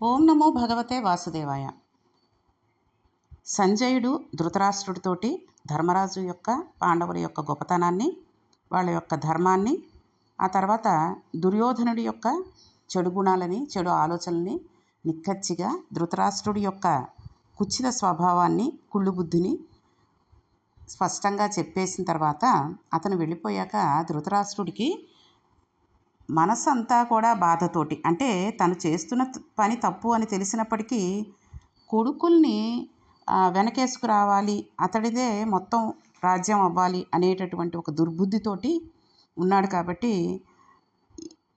ఓం నమో భగవతే వాసుదేవాయ. సంజయుడు ధృతరాష్ట్రుడితోటి ధర్మరాజు యొక్క పాండవుల యొక్క గొప్పతనాన్ని వాళ్ళ యొక్క ధర్మాన్ని ఆ తర్వాత దుర్యోధనుడి యొక్క చెడు గుణాలని చెడు ఆలోచనల్ని నిక్కచ్చిగా ధృతరాష్ట్రుడి యొక్క కుచ్చిత స్వభావాన్ని కుళ్ళు బుద్ధిని స్పష్టంగా చెప్పేసిన తర్వాత అతను వెళ్ళిపోయాక ధృతరాష్ట్రుడికి మనసు అంతా కూడా బాధతోటి అంటే తను చేస్తున్న పని తప్పు అని తెలిసినప్పటికీ కొడుకుల్ని వెనకేసుకురావాలి అతడిదే మొత్తం రాజ్యం అవ్వాలి అనేటటువంటి ఒక దుర్బుద్ధితోటి ఉన్నాడు కాబట్టి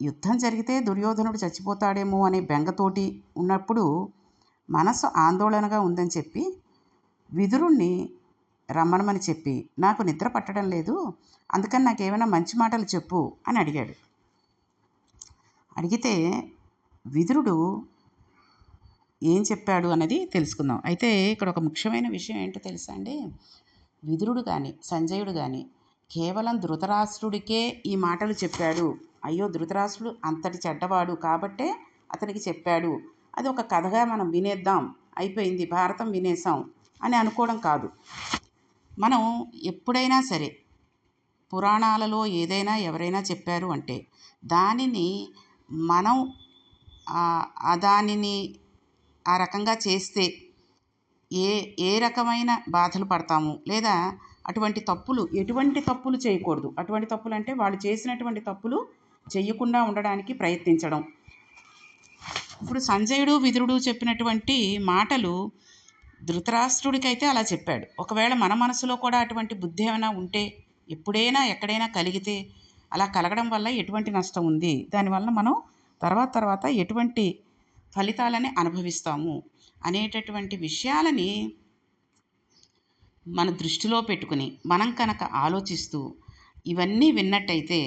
యుద్ధం జరిగితే దుర్యోధనుడు చచ్చిపోతాడేమో అనే బెంగతోటి ఉన్నప్పుడు మనసు ఆందోళనగా ఉందని చెప్పి విదురుణ్ణి రమ్మనమని చెప్పి నాకు నిద్ర పట్టడం లేదు అందుకని నాకు ఏమైనా మంచి మాటలు చెప్పు అని అడిగాడు. అడిగితే విదురుడు ఏం చెప్పాడు అనేది తెలుసుకుందాం. అయితే ఇక్కడ ఒక ముఖ్యమైన విషయం ఏంటో తెలుసా అండి? విదురుడు కానీ సంజయుడు కానీ కేవలం ధృతరాష్ట్రుడికే ఈ మాటలు చెప్పాడు. అయ్యో ధృతరాష్ట్రుడు అంతటి చెడ్డవాడు కాబట్టే అతనికి చెప్పాడు. అది ఒక కథగా మనం వినేద్దాం. అయిపోయింది భారతం వినేసాం అని అనుకోవడం కాదు. మనం ఎప్పుడైనా సరే పురాణాలలో ఏదైనా ఎవరైనా చెప్పారు అంటే దానిని మనం దానిని ఆ రకంగా చేస్తే ఏ ఏ రకమైన బాధలు పడతాము? లేదా అటువంటి తప్పులు ఎటువంటి తప్పులు చేయకూడదు. అటువంటి తప్పులు అంటే వాళ్ళు చేసినటువంటి తప్పులు చేయకుండా ఉండడానికి ప్రయత్నించడం. ఇప్పుడు సంజయుడు విదురుడు చెప్పినటువంటి మాటలు ధృతరాష్ట్రుడికైతే అలా చెప్పాడు. ఒకవేళ మన మనసులో కూడా అటువంటి బుద్ధి ఏమైనా ఉంటే ఎప్పుడైనా ఎక్కడైనా కలిగితే అలా కలగడం వల్ల ఎటువంటి నష్టం ఉంది? దానివల్ల మనం తర్వాత తర్వాత ఎటువంటి ఫలితాలని అనుభవిస్తాము? అనేటటువంటి విషయాలని మన దృష్టిలో పెట్టుకుని మనం కనుక ఆలోచిస్తూ ఇవన్నీ విన్నట్టయితే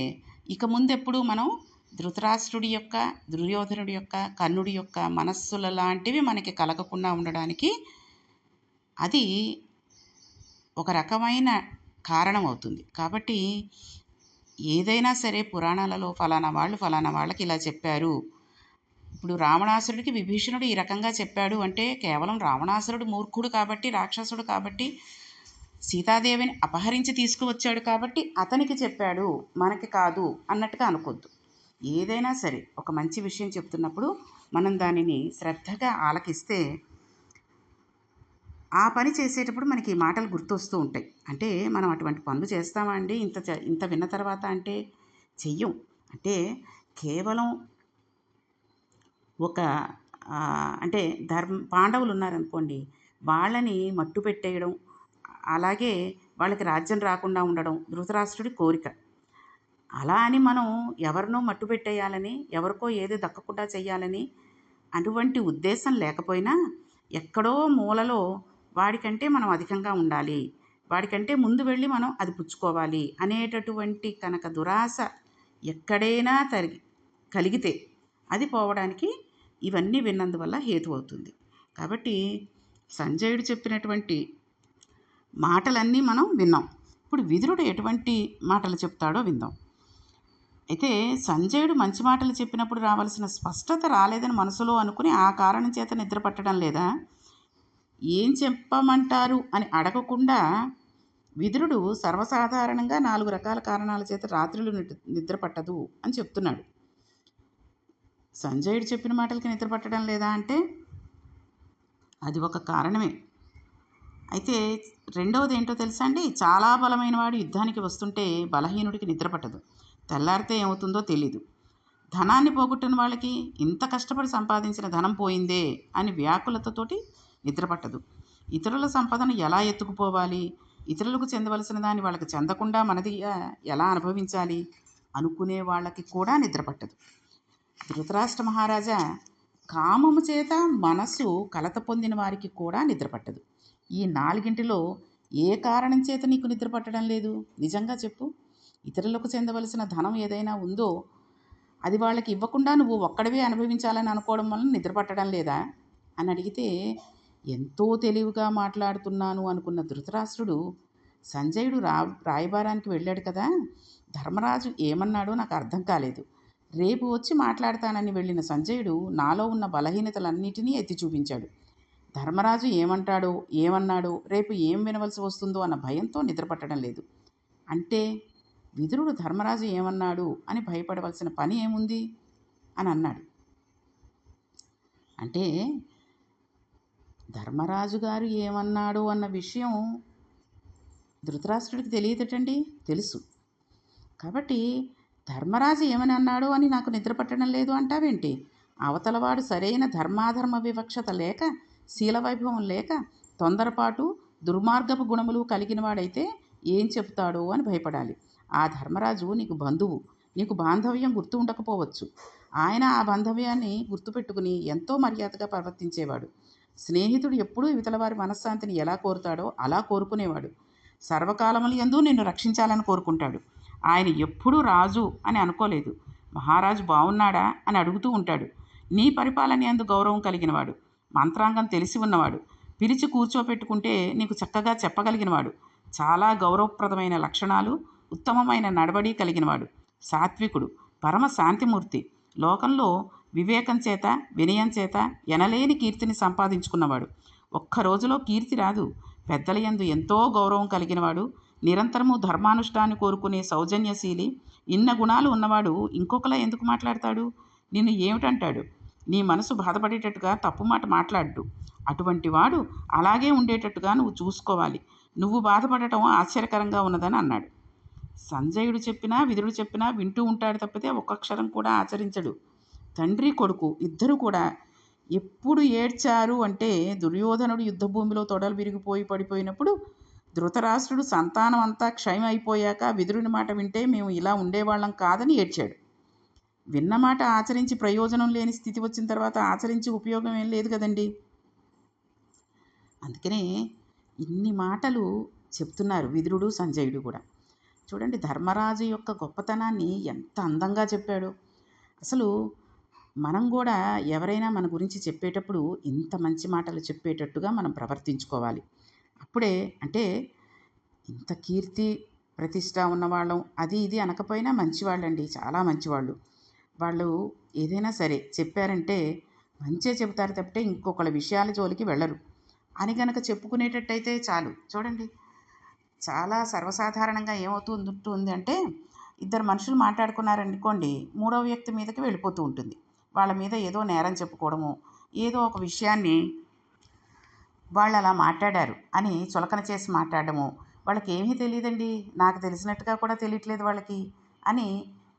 ఇక ముందెప్పుడు మనం ధృతరాష్ట్రుడి యొక్క దుర్యోధనుడి యొక్క కర్ణుడి యొక్క మనస్సుల లాంటివి మనకి కలగకుండా ఉండడానికి అది ఒక రకమైన కారణం అవుతుంది. కాబట్టి ఏదైనా సరే పురాణాలలో ఫలానా వాళ్ళు ఫలానా వాళ్ళకి ఇలా చెప్పారు. ఇప్పుడు రావణాసురుడికి విభీషణుడు ఈ రకంగా చెప్పాడు అంటే కేవలం రావణాసురుడు మూర్ఖుడు కాబట్టి రాక్షసుడు కాబట్టి సీతాదేవిని అపహరించి తీసుకువచ్చాడు కాబట్టి అతనికి చెప్పాడు మనకి కాదు అన్నట్టుగా అనుకోద్దు. ఏదైనా సరే ఒక మంచి విషయం చెప్తున్నప్పుడు మనం దానిని శ్రద్ధగా ఆలకిస్తే ఆ పని చేసేటప్పుడు మనకి ఈ మాటలు గుర్తొస్తూ ఉంటాయి. అంటే మనం అటువంటి పనులు చేస్తామా అండి? ఇంత ఇంత విన్న తర్వాత అంటే చెయ్యం. అంటే కేవలం ఒక అంటే ధర్మ పాండవులు ఉన్నారనుకోండి వాళ్ళని మట్టు పెట్టేయడం అలాగే వాళ్ళకి రాజ్యం రాకుండా ఉండడం ధృతరాష్ట్రుడి కోరిక. అలా అని మనం ఎవరినో మట్టు పెట్టేయాలని ఎవరికో ఏది దక్కకుండా చేయాలని అటువంటి ఉద్దేశం లేకపోయినా ఎక్కడో మూలలో వాడికంటే మనం అధికంగా ఉండాలి. వాడికంటే ముందు వెళ్ళి మనం అది పుచ్చుకోవాలి అనేటటువంటి కనుక దురాశ ఎక్కడైనా తరిగి కలిగితే అది పోవడానికి ఇవన్నీ విన్నందువల్ల హేతు అవుతుంది. కాబట్టి సంజయుడు చెప్పినటువంటి మాటలన్నీ మనం విన్నాం. ఇప్పుడు విదురుడు ఎటువంటి మాటలు చెప్తాడో విందాం. అయితే సంజయుడు మంచి మాటలు చెప్పినప్పుడు రావాల్సిన స్పష్టత రాలేదని మనసులో అనుకుని ఆ కారణం చేత నిద్ర పట్టడం లేదా? ఏం చెప్పమంటారు అని అడగకుండా విదురుడు సర్వసాధారణంగా నాలుగు రకాల కారణాల చేత రాత్రులు నిద్ర పట్టదు అని చెప్తున్నాడు. సంజయుడు చెప్పిన మాటలకి నిద్ర పట్టడం లేదా అంటే? అది ఒక కారణమే. అయితే రెండవది ఏంటో తెలుసా అండి? చాలా బలమైన వాడు యుద్ధానికి వస్తుంటే బలహీనుడికి నిద్ర పట్టదు. తెల్లారితే ఏమవుతుందో తెలీదు. ధనాన్ని పోగొట్టిన వాళ్ళకి ఇంత కష్టపడి సంపాదించిన ధనం పోయిందే అని వ్యాకులతతోటి నిద్రపట్టదు. ఇతరుల సంపదను ఎలా ఎత్తుకుపోవాలి? ఇతరులకు చెందవలసిన దాన్ని వాళ్ళకి చెందకుండా మనది ఎలా అనుభవించాలి? అనుకునే వాళ్ళకి కూడా నిద్రపట్టదు. ధృతరాష్ట్ర మహారాజా కామము చేత మనసు కలత పొందిన వారికి కూడా నిద్రపట్టదు. ఈ నాలుగింటిలో ఏ కారణం చేత నీకు నిద్ర పట్టడం లేదు? నిజంగా చెప్పు. ఇతరులకు చెందవలసిన ధనం ఏదైనా ఉందో అది వాళ్ళకి ఇవ్వకుండా నువ్వు ఒక్కడవే అనుభవించాలని అనుకోవడం వలన నిద్ర పట్టడం లేదా? అని అడిగితే ఎంతో తెలివిగా మాట్లాడుతున్నాను అనుకున్న ధృతరాష్ట్రుడు సంజయుడు రా రాయబారానికి వెళ్ళాడు కదా? ధర్మరాజు ఏమన్నాడో నాకు అర్థం కాలేదు. రేపు వచ్చి మాట్లాడతానని వెళ్ళిన సంజయుడు నాలో ఉన్న బలహీనతలన్నిటినీ ఎత్తి చూపించాడు. ధర్మరాజు ఏమంటాడో ఏమన్నాడో రేపు ఏం వినవలసి వస్తుందో అన్న భయంతో నిద్రపట్టడం లేదు. అంటే విదురుడు ధర్మరాజు ఏమన్నాడు అని భయపడవలసిన పని ఏముంది? అని అన్నాడు. అంటే ధర్మరాజు గారు ఏమన్నాడు అన్న విషయం ధృతరాష్ట్రుడికి తెలియదటండి? తెలుసు. కాబట్టి ధర్మరాజు ఏమని అన్నాడు అని నాకు నిద్ర పట్టడం లేదు అంటావేంటి? అవతలవాడు సరైన ధర్మాధర్మ వివక్షత లేక శీలవైభవం లేక తొందరపాటు దుర్మార్గపు గుణములు కలిగిన వాడైతే ఏం చెప్తాడో అని భయపడాలి. ఆ ధర్మరాజు నీకు బంధువు నీకు బాంధవ్యం గుర్తు ఉండకపోవచ్చు. ఆయన ఆ బాంధవ్యాన్ని గుర్తుపెట్టుకుని ఎంతో మర్యాదగా ప్రవర్తించేవాడు. స్నేహితుడు ఎప్పుడూ ఇవతల వారి మనశ్శాంతిని ఎలా కోరుతాడో అలా కోరుకునేవాడు. సర్వకాలములు ఎందు నిన్ను రక్షించాలని కోరుకుంటాడు. ఆయన ఎప్పుడూ రాజు అని అనుకోలేదు. మహారాజు బాగున్నాడా అని అడుగుతూ ఉంటాడు. నీ పరిపాలన ఎందు గౌరవం కలిగినవాడు. మంత్రాంగం తెలిసి ఉన్నవాడు. పిలిచి కూర్చోపెట్టుకుంటే నీకు చక్కగా చెప్పగలిగినవాడు. చాలా గౌరవప్రదమైన లక్షణాలు ఉత్తమమైన నడవడి కలిగినవాడు. సాత్వికుడు పరమ శాంతిమూర్తి. లోకంలో వివేకం చేత వినయం చేత ఎనలేని కీర్తిని సంపాదించుకున్నవాడు. ఒక్క రోజులో కీర్తి రాదు. పెద్దల యందు ఎంతో గౌరవం కలిగినవాడు నిరంతరము ధర్మానుష్ఠాన్ని కోరుకునే సౌజన్యశీలి ఇన్న గుణాలు ఉన్నవాడు ఇంకొకలా ఎందుకు మాట్లాడతాడు? నిన్ను ఏమిటంటాడు? నీ మనసు బాధపడేటట్టుగా తప్పు మాట మాట్లాడు అటువంటి వాడు అలాగే ఉండేటట్టుగా నువ్వు చూసుకోవాలి. నువ్వు బాధపడటం ఆశ్చర్యకరంగా ఉన్నదని అన్నాడు. సంజయుడు చెప్పినా విధుడు చెప్పినా వింటూ ఉంటాడు తప్పితే ఒక్కక్షరం కూడా ఆచరించడు. తండ్రి కొడుకు ఇద్దరు కూడా ఎప్పుడు ఏడ్చారు అంటే దుర్యోధనుడు యుద్ధభూమిలో తొడలు విరిగిపోయి పడిపోయినప్పుడు ధృతరాష్ట్రుడు సంతానం అంతా క్షయం అయిపోయాక విదురుని మాట వింటే మేము ఇలా ఉండేవాళ్ళం కాదని ఏడ్చాడు. విన్న మాట ఆచరించి ప్రయోజనం లేని స్థితి వచ్చిన తర్వాత ఆచరించి ఉపయోగం ఏం లేదు కదండి. అందుకనే ఇన్ని మాటలు చెప్తున్నారు విదురుడు సంజయుడు కూడా. చూడండి ధర్మరాజు యొక్క గొప్పతనాన్ని ఎంత అందంగా చెప్పాడు. అసలు మనం కూడా ఎవరైనా మన గురించి చెప్పేటప్పుడు ఇంత మంచి మాటలు చెప్పేటట్టుగా మనం ప్రవర్తించుకోవాలి. అప్పుడే అంటే ఇంత కీర్తి ప్రతిష్ట ఉన్నవాళ్ళం అది ఇది అనకపోయినా మంచివాళ్ళండి చాలా మంచివాళ్ళు. వాళ్ళు ఏదైనా సరే చెప్పారంటే మంచే చెబుతారు తప్పితే ఇంకొకళ్ళ విషయాల జోలికి వెళ్ళరు. అని గనక చెప్పుకునేటట్టయితే చాలు. చూడండి చాలా సర్వసాధారణంగా ఏమవుతుంది అంటే ఇద్దరు మనుషులు మాట్లాడుకున్నారనుకోండి మూడవ వ్యక్తి మీదకి వెళ్ళిపోతూ ఉంటుంది. వాళ్ళ మీద ఏదో నేరం చెప్పుకోవడము ఏదో ఒక విషయాన్ని వాళ్ళు అలా మాట్లాడారు అని చులకన చేసి మాట్లాడడము వాళ్ళకి ఏమీ తెలియదండి నాకు తెలిసినట్టుగా కూడా తెలియట్లేదు వాళ్ళకి అని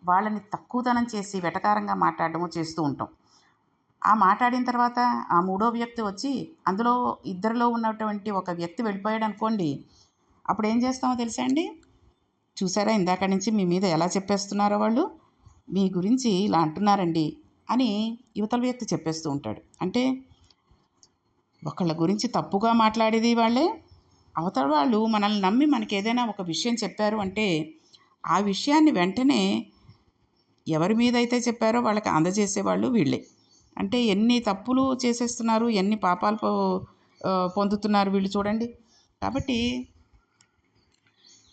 వాళ్ళని తక్కువతనం చేసి వెటకారంగా మాట్లాడడము చేస్తూ ఉంటాం. ఆ మాట్లాడిన తర్వాత ఆ మూడో వ్యక్తి వచ్చి అందులో ఇద్దరిలో ఉన్నటువంటి ఒక వ్యక్తి వెళ్ళిపోయాడు అనుకోండి అప్పుడు ఏం చేస్తామో తెలుసా అండి? చూసారా ఇందాక నుంచి మీ మీద ఎలా చెప్పేస్తున్నారో వాళ్ళు? మీ గురించి ఇలా అంటున్నారండి. అని యువతల వ్యక్తి చెప్పేస్తూ ఉంటాడు. అంటే ఒకళ్ళ గురించి తప్పుగా మాట్లాడేది వాళ్ళే అవతల వాళ్ళు మనల్ని నమ్మి మనకి ఏదైనా ఒక విషయం చెప్పారు అంటే ఆ విషయాన్ని వెంటనే ఎవరి మీద అయితే చెప్పారో వాళ్ళకి అందజేసేవాళ్ళు వీళ్ళే అంటే ఎన్ని తప్పులు చేసేస్తున్నారు ఎన్ని పాపాలు పొందుతున్నారు వీళ్ళు చూడండి. కాబట్టి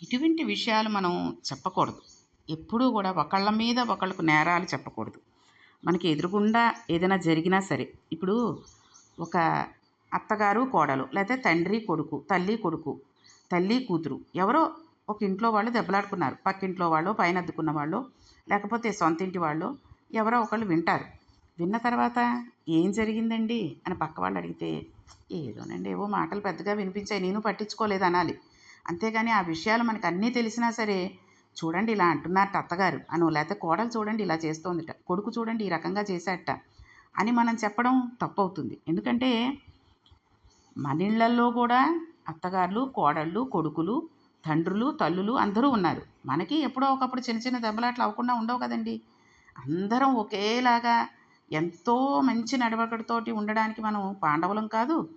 ఇటువంటి విషయాలు మనం చెప్పకూడదు. ఎప్పుడూ కూడా ఒకళ్ళ మీద ఒకళ్ళకు నేరాలు చెప్పకూడదు. మనకి ఎదురుగుండా ఏదైనా జరిగినా సరే ఇప్పుడు ఒక అత్తగారు కోడలు లేకపోతే తండ్రి కొడుకు తల్లి కొడుకు తల్లి కూతురు ఎవరో ఒక ఇంట్లో వాళ్ళు దెబ్బలాడుకున్నారు. పక్కింట్లో వాళ్ళు పైన అద్దుకున్న వాళ్ళు లేకపోతే సొంత ఇంటి వాళ్ళు ఎవరో ఒకళ్ళు వింటారు. విన్న తర్వాత ఏం జరిగిందండి అని పక్క వాళ్ళు అడిగితే ఏదోనండి ఏవో మాటలు పెద్దగా వినిపించాయి నేను పట్టించుకోలేదు అనాలి. అంతేగాని ఆ విషయాలు మనకు అన్నీ తెలిసినా సరే చూడండి ఇలా అంటున్నారట అత్తగారు. అను లేకపోతే కోడలు చూడండి ఇలా చేస్తోందిట. కొడుకు చూడండి ఈ రకంగా చేశాట అని మనం చెప్పడం తప్పు అవుతుంది ఎందుకంటే మన ఇళ్ళల్లో కూడా అత్తగారులు కోడళ్ళు కొడుకులు తండ్రులు తల్లులు అందరూ ఉన్నారు. మనకి ఎప్పుడో ఒకప్పుడు చిన్న చిన్న దెబ్బలాట్లు అవ్వకుండా ఉండవు కదండి. అందరం ఒకేలాగా ఎంతో మంచి నడవకడితోటి ఉండడానికి మనం పాండవులం కాదు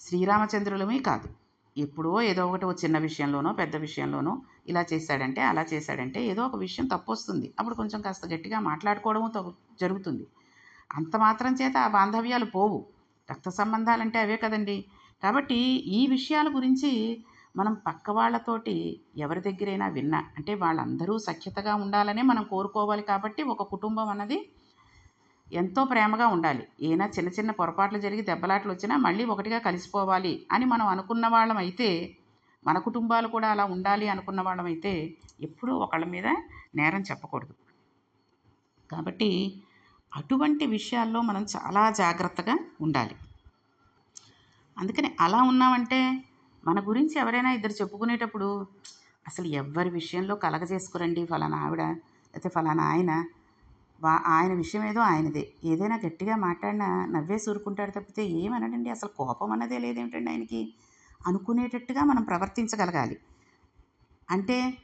శ్రీరామచంద్రులమే కాదు. ఎప్పుడో ఏదో ఒకటి చిన్న విషయంలోనో పెద్ద విషయంలోనో ఇలా చేశాడంటే అలా చేశాడంటే ఏదో ఒక విషయం తప్పు వస్తుంది అప్పుడు కొంచెం కాస్త గట్టిగా మాట్లాడుకోవడము జరుగుతుంది. అంత మాత్రం చేత ఆ బాంధవ్యాలు పోవు. రక్త సంబంధాలంటే అవే కదండి. కాబట్టి ఈ విషయాల గురించి మనం పక్క వాళ్ళతోటి ఎవరి దగ్గరైనా విన్నా అంటే వాళ్ళందరూ సఖ్యతగా ఉండాలనే మనం కోరుకోవాలి కాబట్టి ఒక కుటుంబం అన్నది ఎంతో ప్రేమగా ఉండాలి. ఏనా చిన్న చిన్న పొరపాట్లు జరిగి దెబ్బలాట్లు వచ్చినా మళ్ళీ ఒకటిగా కలిసిపోవాలి అని మనం అనుకున్న వాళ్ళం అయితే మన కుటుంబాలు కూడా అలా ఉండాలి అనుకున్న వాళ్ళమైతే ఎప్పుడూ ఒకళ్ళ మీద నేరం చెప్పకూడదు. కాబట్టి అటువంటి విషయాల్లో మనం చాలా జాగ్రత్తగా ఉండాలి. అందుకని అలా ఉన్నామంటే మన గురించి ఎవరైనా ఇద్దరు చెప్పుకునేటప్పుడు అసలు ఎవరి విషయంలో కలగజేసుకురండి ఫలానా ఆవిడ లేకపోతే ఫలానా ఆయన. వా ఆయన విషయం ఏదో ఆయనదే. ఏదైనా గట్టిగా మాట్లాడినా నవ్వే సూరుకుంటాడు తప్పితే ఏమనడండి? అసలు కోపం అన్నదే లేదేమిటండి ఆయనకి? అనుకునేటట్టుగా మనం ప్రవర్తించగలగాలి. అంటే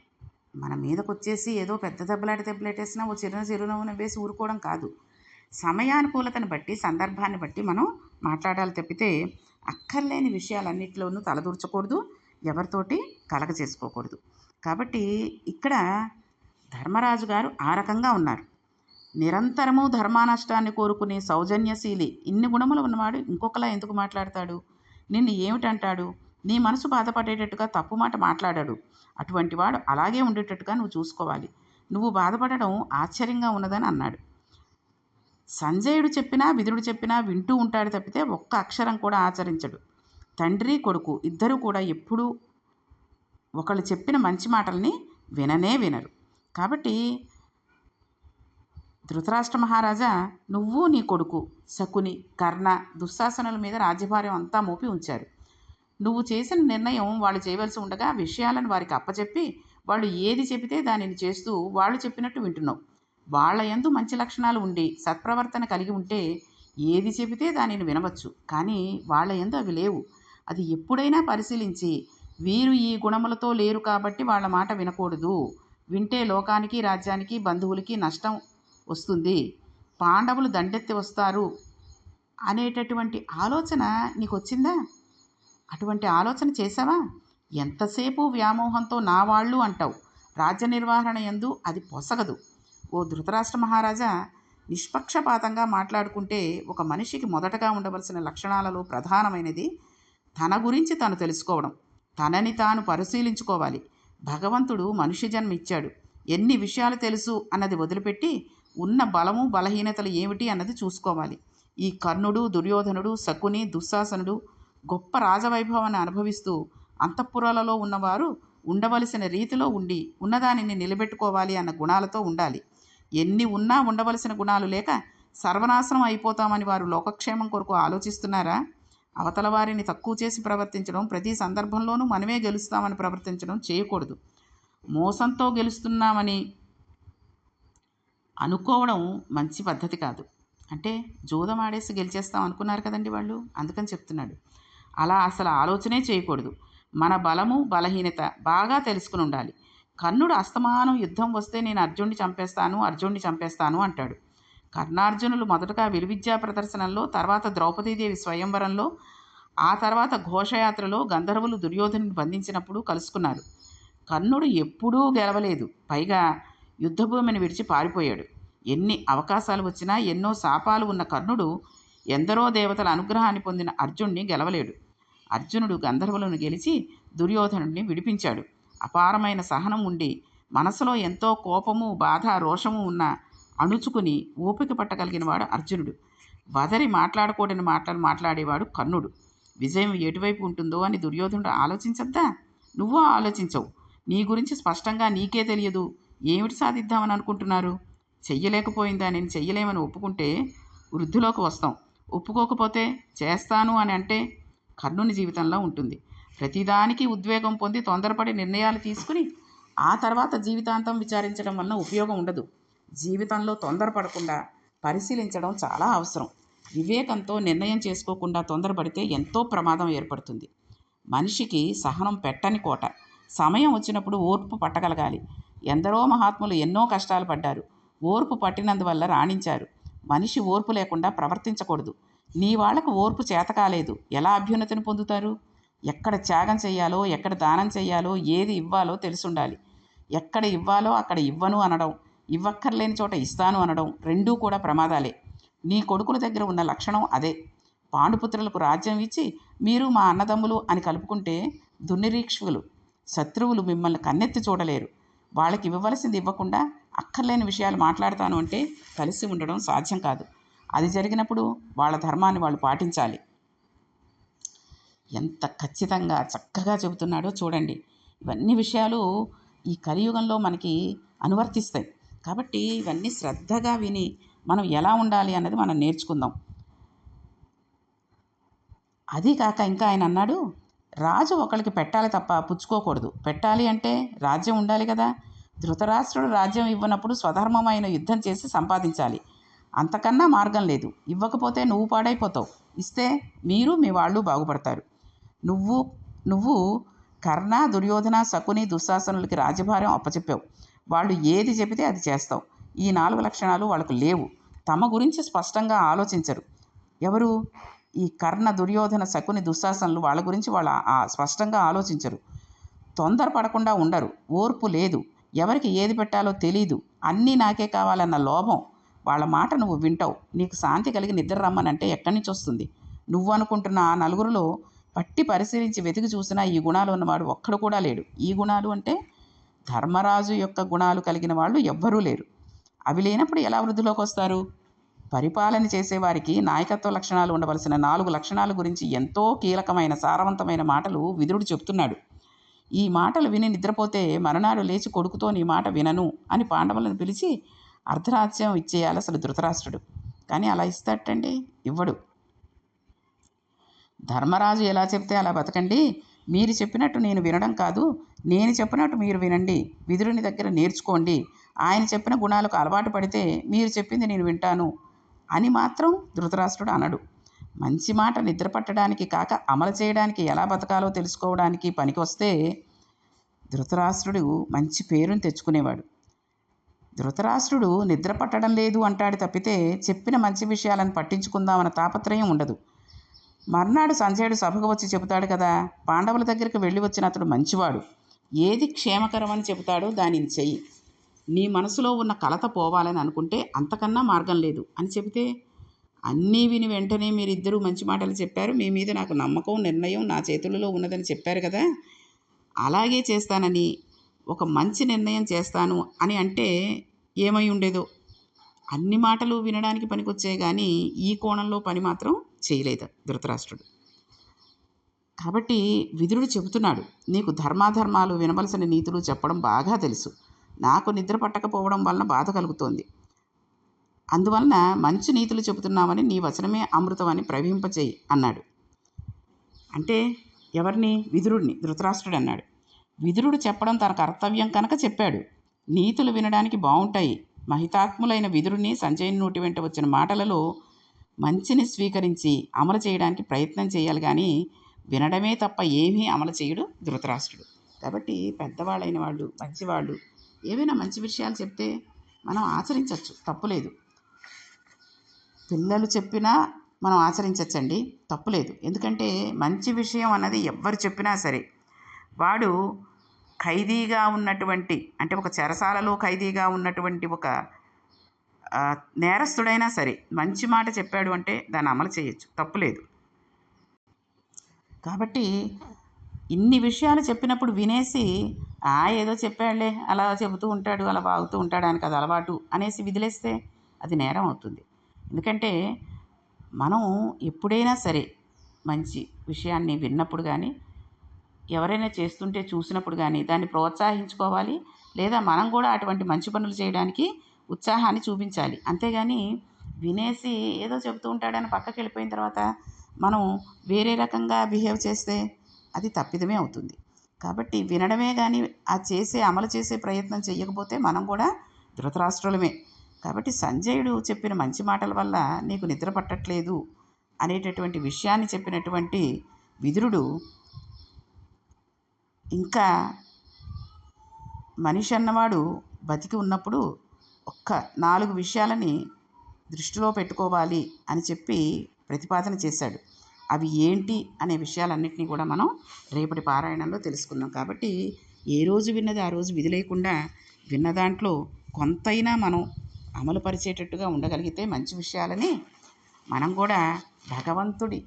మన మీదకు వచ్చేసి ఏదో పెద్ద దెబ్బలాట దెబ్బలాటేసినా ఓ చిరున చిరునవ్వు నవ్వేసి ఊరుకోవడం కాదు. సమయానుకూలతను బట్టి సందర్భాన్ని బట్టి మనం మాట్లాడాలి తప్పితే అక్కర్లేని విషయాలన్నింటిలోనూ తలదూర్చకూడదు ఎవరితోటి కలగ చేసుకోకూడదు కాబట్టి ఇక్కడ ధర్మరాజు గారు ఆ రకంగా ఉన్నారు. నిరంతరము ధర్మానష్టాన్ని కోరుకునే సౌజన్యశీలి ఇన్ని గుణములు ఉన్నవాడు ఇంకొకలా ఎందుకు మాట్లాడతాడు? నిన్ను ఏమిటంటాడు? నీ మనసు బాధపడేటట్టుగా తప్పు మాట మాట్లాడాడు. అటువంటి వాడు అలాగే ఉండేటట్టుగా నువ్వు చూసుకోవాలి. నువ్వు బాధపడడం ఆశ్చర్యంగా ఉన్నదని అన్నాడు. సంజయుడు చెప్పినా విదురుడు చెప్పినా వింటూ ఉంటాడు తప్పితే ఒక్క అక్షరం కూడా ఆచరించడు. తండ్రి కొడుకు ఇద్దరు కూడా ఎప్పుడూ ఒకళ్ళు చెప్పిన మంచి మాటల్ని విననే వినరు. కాబట్టి ధృతరాష్ట్ర మహారాజా నువ్వు నీ కొడుకు శకుని కర్ణ దుశ్శాసనుల మీద రాజ్యభారం అంతా మోపి ఉంచారు. నువ్వు చేసిన నిర్ణయం వాళ్ళు చేయవలసి ఉండగా విషయాలను వారికి అప్పచెప్పి వాళ్ళు ఏది చెబితే దానిని చేస్తూ వాళ్ళు చెప్పినట్టు వింటున్నావు. వాళ్ళ యందు మంచి లక్షణాలు ఉండి సత్ప్రవర్తన కలిగి ఉంటే ఏది చెబితే దానిని వినవచ్చు. కానీ వాళ్ళ ఎందు అవి లేవు. అది ఎప్పుడైనా పరిశీలించి వీరు ఈ గుణములతో లేరు కాబట్టి వాళ్ళ మాట వినకూడదు. వింటే లోకానికి రాజ్యానికి బంధువులకి నష్టం వస్తుంది. పాండవులు దండెత్తి వస్తారు అనేటటువంటి ఆలోచన నీకు వచ్చిందా అటువంటి ఆలోచన చేశావా? ఎంతసేపు వ్యామోహంతో నా వాళ్ళు అంటావు? రాజ్య నిర్వహణ ఎందు అది పొసగదు. ఓ ధృతరాష్ట్ర మహారాజా నిష్పక్షపాతంగా మాట్లాడుకుంటే ఒక మనిషికి మొదటగా ఉండవలసిన లక్షణాలలో ప్రధానమైనది తన గురించి తను తెలుసుకోవడం. తనని తాను పరిశీలించుకోవాలి. భగవంతుడు మనిషి జన్మ ఇచ్చాడు ఎన్ని విషయాలు తెలుసు అన్నది వదిలిపెట్టి ఉన్న బలము బలహీనతలు ఏమిటి అన్నది చూసుకోవాలి. ఈ కర్ణుడు దుర్యోధనుడు శకుని దుశ్శాసనుడు గొప్ప రాజవైభవాన్ని అనుభవిస్తూ అంతఃపురాలలో ఉన్నవారు ఉండవలసిన రీతిలో ఉండి ఉన్నదానిని నిలబెట్టుకోవాలి అన్న గుణాలతో ఉండాలి. ఎన్ని ఉన్నా ఉండవలసిన గుణాలు లేక సర్వనాశనం అయిపోతామని వారు లోకక్షేమం కొరకు ఆలోచిస్తున్నారా? అవతల వారిని తక్కువ చేసి ప్రవర్తించడం ప్రతి సందర్భంలోనూ మనమే గెలుస్తామని ప్రవర్తించడం చేయకూడదు. మోసంతో గెలుస్తున్నామని అనుకోవడం మంచి పద్ధతి కాదు. అంటే జూదం ఆడేసి గెలిచేస్తాం అనుకున్నారు కదండి వాళ్ళు? అందుకని చెప్తున్నాడు. అలా అసలు ఆలోచనే చేయకూడదు. మన బలము బలహీనత బాగా తెలుసుకుని ఉండాలి. కర్ణుడు అస్తమానం యుద్ధం వస్తే నేను అర్జునుడిని చంపేస్తాను అర్జునుడిని చంపేస్తాను అంటాడు. కర్ణార్జునులు మొదటగా విలువిద్యా ప్రదర్శనలో తర్వాత ద్రౌపదీదేవి స్వయంవరంలో ఆ తర్వాత ఘోషయాత్రలో గంధర్వులు దుర్యోధను బంధించినప్పుడు కలుసుకున్నారు. కర్ణుడు ఎప్పుడూ గెలవలేదు. పైగా యుద్ధభూమిని విడిచి పారిపోయాడు. ఎన్ని అవకాశాలు వచ్చినా ఎన్నో శాపాలు ఉన్న కర్ణుడు ఎందరో దేవతల అనుగ్రహాన్ని పొందిన అర్జునుడిని గెలవలేడు. అర్జునుడు గంధర్వులను గెలిచి దుర్యోధనుడిని విడిపించాడు. అపారమైన సహనం ఉండి మనసులో ఎంతో కోపము బాధ రోషము ఉన్న అణుచుకుని ఓపిక పట్టగలిగిన వాడు అర్జునుడు. వదరి మాట్లాడకూడని మాటలు మాట్లాడేవాడు కర్ణుడు. విజయం ఎటువైపు ఉంటుందో అని దుర్యోధనుడు ఆలోచించద్దా? నువ్వు ఆలోచించవు. నీ గురించి స్పష్టంగా నీకే తెలియదు. ఏమిటి సాధిద్దామని అనుకుంటున్నారు? చెయ్యలేకపోయిందా? నేను చెయ్యలేమని ఒప్పుకుంటే వృద్ధిలోకి వస్తాం. ఒప్పుకోకపోతే చేస్తాను అని అంటే కర్ణుని జీవితంలో ఉంటుంది. ప్రతిదానికి ఉద్వేగం పొంది తొందరపడి నిర్ణయాలు తీసుకుని ఆ తర్వాత జీవితాంతం విచారించడం వలన ఉపయోగం ఉండదు. జీవితంలో తొందరపడకుండా పరిశీలించడం చాలా అవసరం. వివేకంతో నిర్ణయం చేసుకోకుండా తొందరపడితే ఎంతో ప్రమాదం ఏర్పడుతుంది. మనిషికి సహనం పెట్టని కోట. సమయం వచ్చినప్పుడు ఓర్పు పట్టగలగాలి. ఎందరో మహాత్ములు ఎన్నో కష్టాలు పడ్డారు. ఓర్పు పట్టినందువల్ల రాణించారు. మనిషి ఓర్పు లేకుండా ప్రవర్తించకూడదు. నీ వాళ్ళకు ఓర్పు చేత కాలేదు. ఎలా అభ్యున్నతిని పొందుతారు? ఎక్కడ త్యాగం చేయాలో ఎక్కడ దానం చేయాలో ఏది ఇవ్వాలో తెలుసుండాలి. ఎక్కడ ఇవ్వాలో అక్కడ ఇవ్వను అనడం ఇవ్వక్కర్లేని చోట ఇస్తాను అనడం రెండూ కూడా ప్రమాదాలే. నీ కొడుకుల దగ్గర ఉన్న లక్షణం అదే. పాండుపుత్రులకు రాజ్యం ఇచ్చి మీరు మా అన్నదమ్ములు అని కలుపుకుంటే దున్నిరీక్షకులు శత్రువులు మిమ్మల్ని కన్నెత్తి చూడలేరు. వాళ్ళకి ఇవ్వవలసింది ఇవ్వకుండా అక్కర్లేని విషయాలు మాట్లాడతాను అంటే కలిసి ఉండడం సాధ్యం కాదు. అది జరిగినప్పుడు వాళ్ళ ధర్మాన్ని వాళ్ళు పాటించాలి. ఎంత ఖచ్చితంగా చక్కగా చెబుతున్నాడో చూడండి. ఇవన్నీ విషయాలు ఈ కలియుగంలో మనకి అనువర్తిస్తాయి. కాబట్టి ఇవన్నీ శ్రద్ధగా విని మనం ఎలా ఉండాలి అన్నది మనం నేర్చుకుందాం. అది కాక ఇంకా ఆయన అన్నాడు రాజు ఒకరికి పెట్టాలి తప్ప పుచ్చుకోకూడదు. పెట్టాలి అంటే రాజ్యం ఉండాలి కదా. ధృతరాష్ట్రుడు రాజ్యం ఇవ్వనప్పుడు స్వధర్మమైన యుద్ధం చేసి సంపాదించాలి. అంతకన్నా మార్గం లేదు. ఇవ్వకపోతే నువ్వు పాడైపోతావు. ఇస్తే మీరు మీ వాళ్ళు బాగుపడతారు. నువ్వు నువ్వు కర్ణ దుర్యోధన శకుని దుశ్శాసనులకి రాజభారం అప్పచెప్పావు. వాళ్ళు ఏది చెబితే అది చేస్తావు. ఈ నాలుగు లక్షణాలు వాళ్ళకు లేవు. తమ గురించి స్పష్టంగా ఆలోచించరు. ఎవరు? ఈ కర్ణ దుర్యోధన శకుని దుశ్శాసనలు వాళ్ళ గురించి వాళ్ళ స్పష్టంగా ఆలోచించరు. తొందరపడకుండా ఉండరు. ఓర్పు లేదు. ఎవరికి ఏది పెట్టాలో తెలీదు. అన్నీ నాకే కావాలన్న లోభం వాళ్ళ మాట నువ్వు వింటావు. నీకు శాంతి కలిగి నిద్ర రమ్మనంటే ఎక్కడి నుంచి వస్తుంది? నువ్వు అనుకుంటున్న ఆ నలుగురిలో పట్టి పరిశీలించి వెతికి చూసినా ఈ గుణాలు ఉన్నవాడు ఒక్కడు కూడా లేడు. ఈ గుణాలు అంటే ధర్మరాజు యొక్క గుణాలు కలిగిన వాళ్ళు ఎవ్వరూ లేరు. అవి లేనప్పుడు ఎలా వృద్ధిలోకి వస్తారు? పరిపాలన చేసేవారికి నాయకత్వ లక్షణాలు ఉండవలసిన నాలుగు లక్షణాల గురించి ఎంతో కీలకమైన సారవంతమైన మాటలు విదురుడు చెప్తున్నాడు ఈ మాటలు విని నిద్రపోతే మరునాడు లేచి కొడుకుతో నీ మాట వినను అని పాండవులను పిలిచి అర్ధరాజ్యం ఇచ్చేయాలి అసలు ధృతరాష్ట్రుడు. కానీ అలా ఇస్తాటండి ఇవ్వడు. ధర్మరాజు ఎలా చెప్తే అలా బతకండి? మీరు చెప్పినట్టు నేను వినడం కాదు. నేను చెప్పినట్టు మీరు వినండి. విదురుని దగ్గర నేర్చుకోండి. ఆయన చెప్పిన గుణాలకు అలవాటు పడితే మీరు చెప్పింది నేను వింటాను అని మాత్రం ధృతరాష్ట్రుడు అనడు. మంచి మాట నిద్ర పట్టడానికి కాక అమలు చేయడానికి ఎలా బతకాలో తెలుసుకోవడానికి పనికి వస్తే ధృతరాష్ట్రుడు మంచి పేరుని తెచ్చుకునేవాడు. ధృతరాష్ట్రుడు నిద్ర పట్టడం లేదు అంటాడు తప్పితే చెప్పిన మంచి విషయాలను పట్టించుకుందామన్న తాపత్రయం ఉండదు. మర్నాడు సంజయుడు సభకు వచ్చి చెబుతాడు కదా పాండవుల దగ్గరికి వెళ్ళి వచ్చిన అతడు మంచివాడు. ఏది క్షేమకరమని చెబుతాడో దానిని చెయ్యి. నీ మనసులో ఉన్న కలత పోవాలని అనుకుంటే అంతకన్నా మార్గం లేదు అని చెబితే అన్నీ విని వెంటనే మీరిద్దరూ మంచి మాటలు చెప్పారు. మీ మీద నాకు నమ్మకం నిర్ణయం నా చేతులలో ఉన్నదని చెప్పారు కదా. అలాగే చేస్తానని ఒక మంచి నిర్ణయం చేస్తాను అని అంటే ఏమై ఉండేదో. అన్ని మాటలు వినడానికి పనికొచ్చాయి కానీ ఈ కోణంలో పని మాత్రం చేయలేదు ధృతరాష్ట్రుడు. కాబట్టి విదురుడు చెబుతున్నాడు నీకు ధర్మాధర్మాలు వినవలసిన నీతులు చెప్పడం బాగా తెలుసు. నాకు నిద్ర పట్టకపోవడం వలన బాధ కలుగుతోంది. అందువలన మంచి నీతులు చెబుతున్నామని నీ వచనమే అమృతం అని ప్రవహింపచేయి అన్నాడు. అంటే ఎవరిని? విదురుడిని ధృతరాష్ట్రుడు అన్నాడు విదురుడు చెప్పడం తన కర్తవ్యం కనుక చెప్పాడు. నీతులు వినడానికి బాగుంటాయి మహితాత్ములైన విదురుని సంజయుని నోటి వెంట వచ్చిన మాటలలో మంచిని స్వీకరించి అమలు చేయడానికి ప్రయత్నం చేయాలి కానీ వినడమే తప్ప ఏమీ అమలు చేయడు ధృతరాష్ట్రుడు. కాబట్టి పెద్దవాళ్ళైన వాళ్ళు మంచివాళ్ళు ఏవైనా మంచి విషయాలు చెప్తే మనం ఆచరించవచ్చు తప్పులేదు పిల్లలు చెప్పినా మనం ఆచరించవచ్చండి తప్పులేదు ఎందుకంటే మంచి విషయం అన్నది ఎవ్వరు చెప్పినా సరే వాడు ఖైదీగా ఉన్నటువంటి అంటే ఒక చెరసాలలో ఖైదీగా ఉన్నటువంటి ఒక నేరస్తుడైనా సరే మంచి మాట చెప్పాడు అంటే దాన్ని అమలు చేయొచ్చు. తప్పులేదు కాబట్టి ఇన్ని విషయాలు చెప్పినప్పుడు వినేసి ఆ ఏదో చెప్పాడులే అలా చెబుతూ ఉంటాడు అలా వాగుతూ ఉంటాడు ఆయనకు అది అలవాటు అనేసి విదిలేస్తే అది నేరం అవుతుంది. ఎందుకంటే మనం ఎప్పుడైనా సరే మంచి విషయాన్ని విన్నప్పుడు కానీ ఎవరైనా చేస్తుంటే చూసినప్పుడు కానీ దాన్ని ప్రోత్సహించుకోవాలి. లేదా మనం కూడా అటువంటి మంచి పనులు చేయడానికి ఉత్సాహాన్ని చూపించాలి. అంతేగాని వినేసి ఏదో చెబుతూ ఉంటాడని పక్కకి వెళ్ళిపోయిన తర్వాత మనం వేరే రకంగా బిహేవ్ చేస్తే అది తప్పిదమే అవుతుంది. కాబట్టి వినడమే కానీ ఆ చేసే అమలు చేసే ప్రయత్నం చేయకపోతే మనం కూడా ధృతరాష్ట్రులమే. కాబట్టి సంజయుడు చెప్పిన మంచి మాటల వల్ల నీకు నిద్ర పట్టట్లేదు అనేటటువంటి విషయాన్ని చెప్పినటువంటి విదురుడు ఇంకా మనిషి అన్నవాడు బతికి ఉన్నప్పుడు ఒక్క నాలుగు విషయాలని దృష్టిలో పెట్టుకోవాలి అని చెప్పి ప్రతిపాదన చేశాడు. అవి ఏంటి అనే విషయాలన్నింటినీ కూడా మనం రేపటి పారాయణంలో తెలుసుకుందాం. కాబట్టి ఏ రోజు విన్నది ఆ రోజు విధి లేకుండా విన్న దాంట్లో కొంతైనా మనం అమలు పరిచేటట్టుగా ఉండగలిగితే మంచి విషయాలని మనం కూడా భగవంతుడి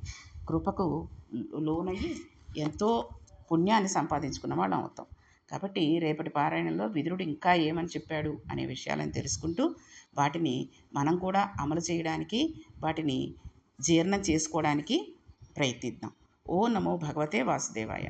కృపకు లోనయ్యి ఎంతో పుణ్యాన్ని సంపాదించుకున్న వాళ్ళం అవుతాం. కాబట్టి రేపటి పారాయణంలో విదురుడు ఇంకా ఏమని చెప్పాడు అనే విషయాలను తెలుసుకుంటూ వాటిని మనం కూడా అమలు చేయడానికి వాటిని జీర్ణం చేసుకోవడానికి ప్రయత్నిద్దాం. ఓ నమో భగవతే వాసుదేవాయ.